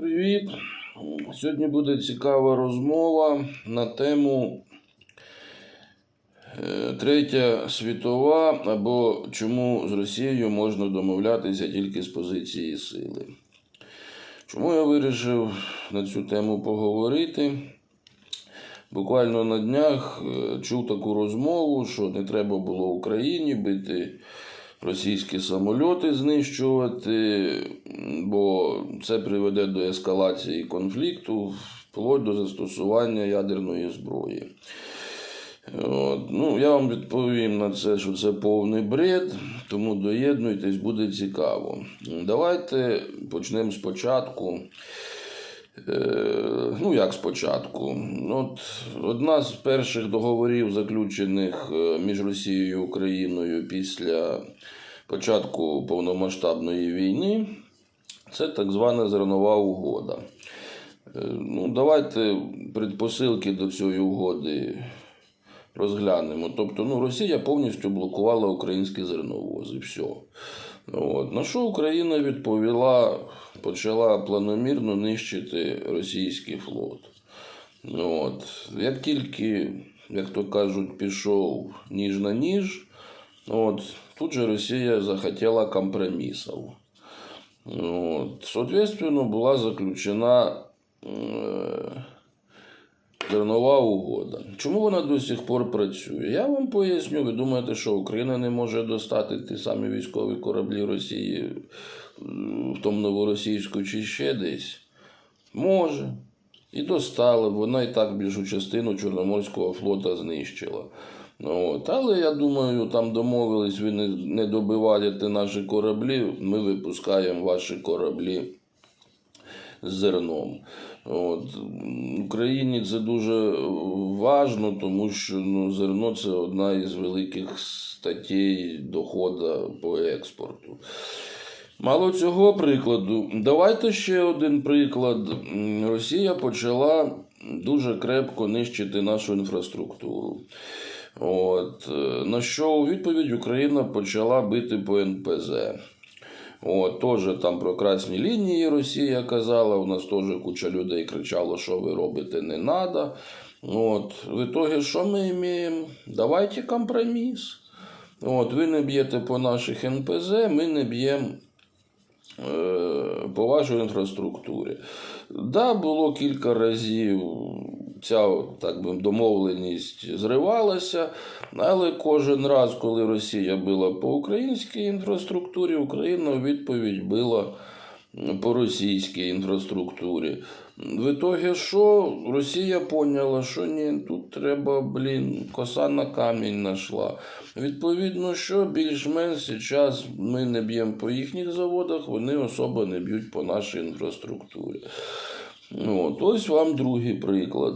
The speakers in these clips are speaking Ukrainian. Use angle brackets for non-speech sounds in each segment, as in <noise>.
Привіт! Сьогодні буде цікава розмова на тему е, Третя світова або чому з Росією можна домовлятися тільки з позиції сили. Чому я вирішив на цю тему поговорити? Буквально на днях е, чув таку розмову, що не треба було Україні бити російські самольоти знищувати, бо це приведе до ескалації конфлікту, вплоть до застосування ядерної зброї. От. Ну, я вам відповім на це, що це повний бред, тому доєднуйтесь, буде цікаво. Давайте почнемо спочатку. Е, Ну, як спочатку? От одна з перших договорів, заключених е, між Росією і Україною після початку повномасштабної війни, це так звана зернова угода. Е, Ну, давайте предпосилки до цієї угоди розглянемо. Тобто, ну, Росія повністю блокувала українські зерновози. Все. От. На що Україна відповіла, почала планомірно нищити російський флот. От. Як тільки, як то кажуть, пішов ніж на ніж, от, тут же Росія захотіла компромісів. От. Соответственно, була заключена е, зернова угода. Чому вона до сих пор працює? Я вам поясню. Ви думаєте, що Україна не може достати ті самі військові кораблі Росії в тому новоросійську чи ще десь? Може. І достала, вона і так більшу частину Чорноморського флота знищила. Ну, От. Але я думаю, там домовились, ви не добиваєте наші кораблі, ми випускаємо ваші кораблі зерном. От. Україні це дуже важно, тому що ну, зерно це одна із великих статей доходу по експорту. Мало цього прикладу. Давайте ще один приклад. Росія почала дуже крепко нищити нашу інфраструктуру. От. На що у відповідь Україна почала бити по НПЗ. От, теж там про красні лінії Росія казала, у нас теж куча людей кричало, що ви робите, не треба. От, в итоге, що ми маємо? Давайте компроміс. От, ви не б'єте по наших НПЗ, ми не б'ємо е, по вашій інфраструктурі. Да, було кілька разів ця так би, домовленість зривалася, але кожен раз, коли Росія била по українській інфраструктурі, Україна у відповідь била по російській інфраструктурі. В итоге що? Росія поняла, що ні, тут треба, блін, коса на камінь знайшла. Відповідно, що більш-менш зараз ми не б'ємо по їхніх заводах, вони особо не б'ють по нашій інфраструктурі. От, ось вам другий приклад.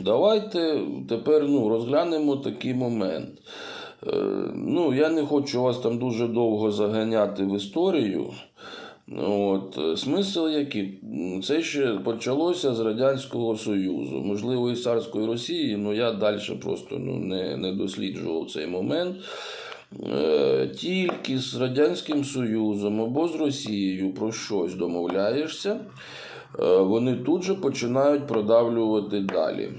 Давайте тепер ну, розглянемо такий момент. Е, ну, я не хочу вас там дуже довго заганяти в історію. От, е, смисл який? Це ще почалося з Радянського Союзу, можливо, і з царської Росії, але я далі просто ну, не, не досліджував цей момент. Е, Тільки з Радянським Союзом або з Росією про щось домовляєшся, вони тут же починають продавлювати далі.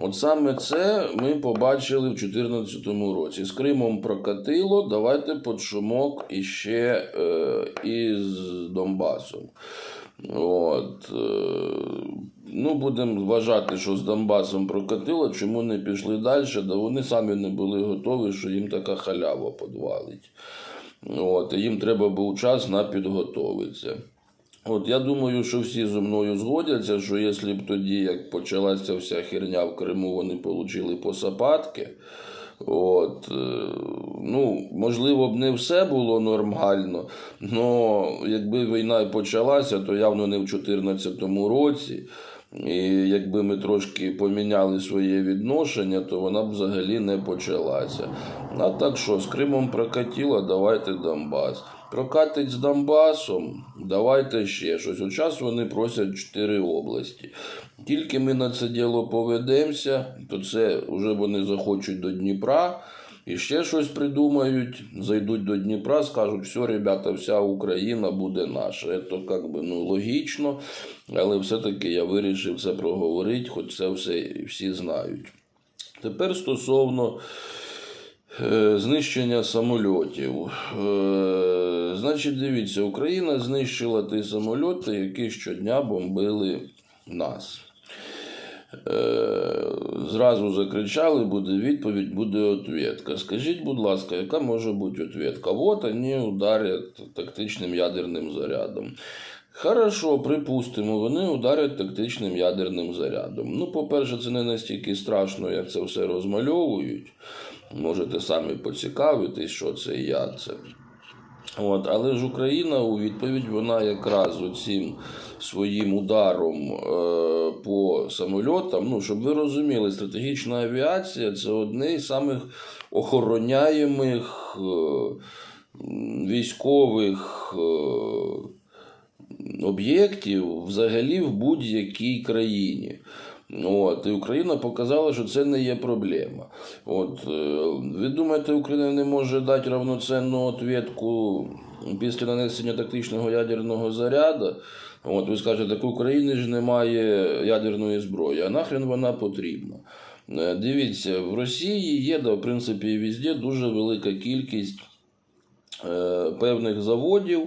От саме це ми побачили в 2014 році. З Кримом прокатило, давайте під шумок іще е, із Донбасом. От, е, ну, будемо вважати, що з Донбасом прокатило, чому не пішли далі, да вони самі не були готові, що їм така халява подвалить. От, їм треба був час на підготовитися. От я думаю, що всі зі мною згодяться, що якщо б тоді, як почалася вся херня в Криму, вони отримали посапатки, от, е, ну, можливо б не все було нормально, але якби війна і почалася, то явно не в 2014 році. І якби ми трошки поміняли своє відношення, то вона б взагалі не почалася. А так що, з Кримом прокатіло, давайте Донбас. Прокатить з Донбасом, давайте ще щось. От час вони просять чотири області. Тільки ми на це діло поведемося, то це вже вони захочуть до Дніпра. і ще щось придумають, зайдуть до Дніпра, скажуть, все, ребята, вся Україна буде наша. Це як би ну, логічно, але все-таки я вирішив це проговорити, хоч це все всі знають. Тепер стосовно знищення самольотів. Е, Значить, дивіться, Україна знищила ті самольоти, які щодня бомбили нас. Е, Зразу закричали, буде відповідь, буде ответка. Скажіть, будь ласка, яка може бути ответка? Вот вони ударять тактичним ядерним зарядом. Хорошо, припустимо, вони ударять тактичним ядерним зарядом. Ну, по-перше, це не настільки страшно, як це все розмальовують. Можете самі поцікавитись, що це і як це. От, але ж Україна у відповідь вона якраз оцим своїм ударом е, по самольотам, ну, щоб ви розуміли, стратегічна авіація це одне з самих охороняємих е, військових е, об'єктів взагалі в будь-якій країні. От, і Україна показала, що це не є проблема. От, е, ви думаєте, Україна не може дати равноценну відповідку після нанесення тактичного ядерного заряду? От, ви скажете, так України ж немає ядерної зброї, а нахрен вона потрібна? Е, Дивіться, в Росії є, да, в принципі, і везде дуже велика кількість певних заводів,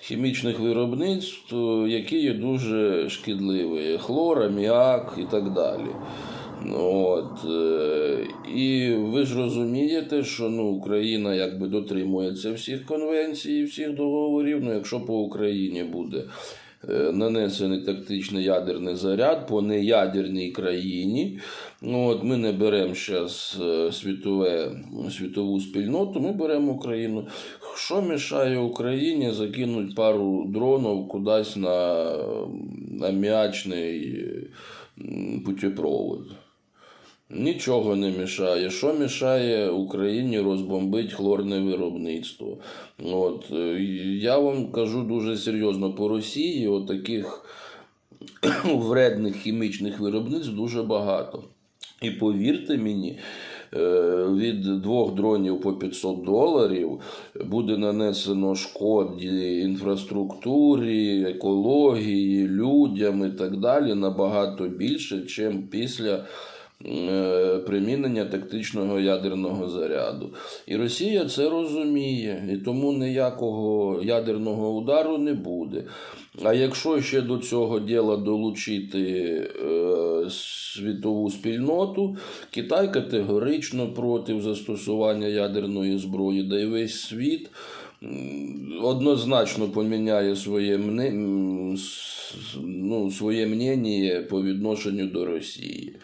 хімічних виробництв, е, які є дуже шкідливі. Хлор, аміак і так далі. От, е, і ви ж розумієте, що ну, Україна якби дотримується всіх конвенцій, всіх договорів. Ну, якщо по Україні буде е, нанесений тактичний ядерний заряд по неядерній країні, ну, от ми не беремо зараз світове, світову спільноту, ми беремо Україну. Що мішає Україні закинути пару дронів кудись на аміачний путепровод? Нічого не мішає. Що мішає Україні розбомбити хлорне виробництво? От, е, я вам кажу дуже серйозно, по Росії таких <clears throat> вредних хімічних виробництв дуже багато. І повірте мені, е, від двох дронів по 500 доларів буде нанесено шкоді інфраструктурі, екології, людям і так далі набагато більше, ніж після примінення тактичного ядерного заряду. І Росія це розуміє, і тому ніякого ядерного удару не буде. А якщо ще до цього діла долучити е, світову спільноту, Китай категорично проти застосування ядерної зброї, да й весь світ однозначно поміняє своє, ну, своє мнення по відношенню до Росії.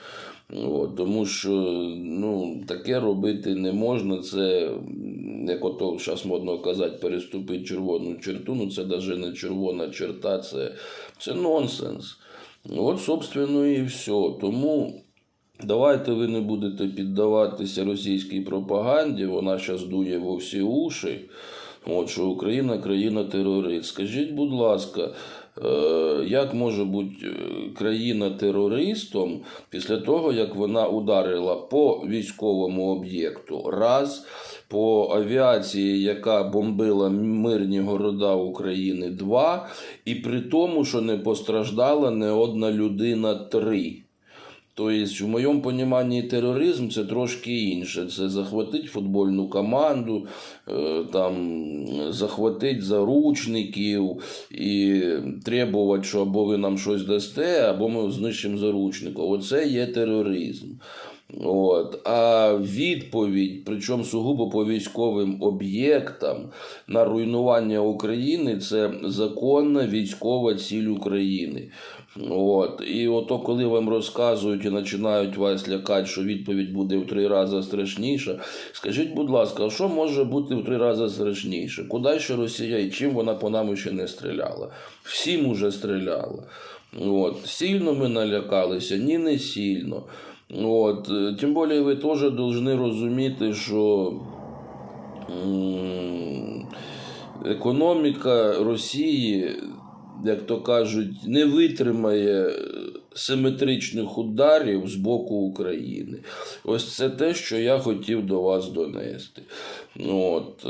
От, тому що ну, таке робити не можна. Це, як ото зараз модно казати, переступити червону черту. Ну це навіть не червона черта, це, це нонсенс. От, собственно, і все. Тому давайте ви не будете піддаватися російській пропаганді, вона зараз дує во всі уші. От, що Україна країна терорист. Скажіть, будь ласка, як може бути е, країна терористом після того, як вона ударила по військовому об'єкту? Раз, по авіації, яка бомбила мирні города України, два, і при тому, що не постраждала не одна людина, три. Тобто, в моєму поніманні тероризм це трошки інше. Це захватити футбольну команду, е, там, захватити заручників і требувати, що або ви нам щось дасте, або ми знищимо заручників. Оце є тероризм. От. А відповідь, причому сугубо по військовим об'єктам на руйнування України це законна військова ціль України. От. І ото коли вам розказують і починають вас лякати, що відповідь буде в три рази страшніша, скажіть, будь ласка, що може бути в три рази страшніше? Куди ще Росія і чим вона по нам ще не стріляла? Всім уже стріляла. От. Сильно ми налякалися? Ні, не сильно. От. е, Тим більше ви теж повинні розуміти, що економіка Росії, як то кажуть, не витримає симетричних ударів з боку України. Ось це те, що я хотів до вас донести. От, е,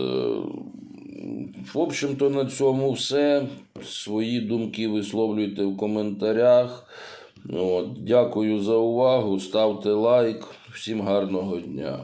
в общем-то, на цьому все. Свої думки висловлюйте в коментарях. От, дякую за увагу. Ставте лайк. Всім гарного дня.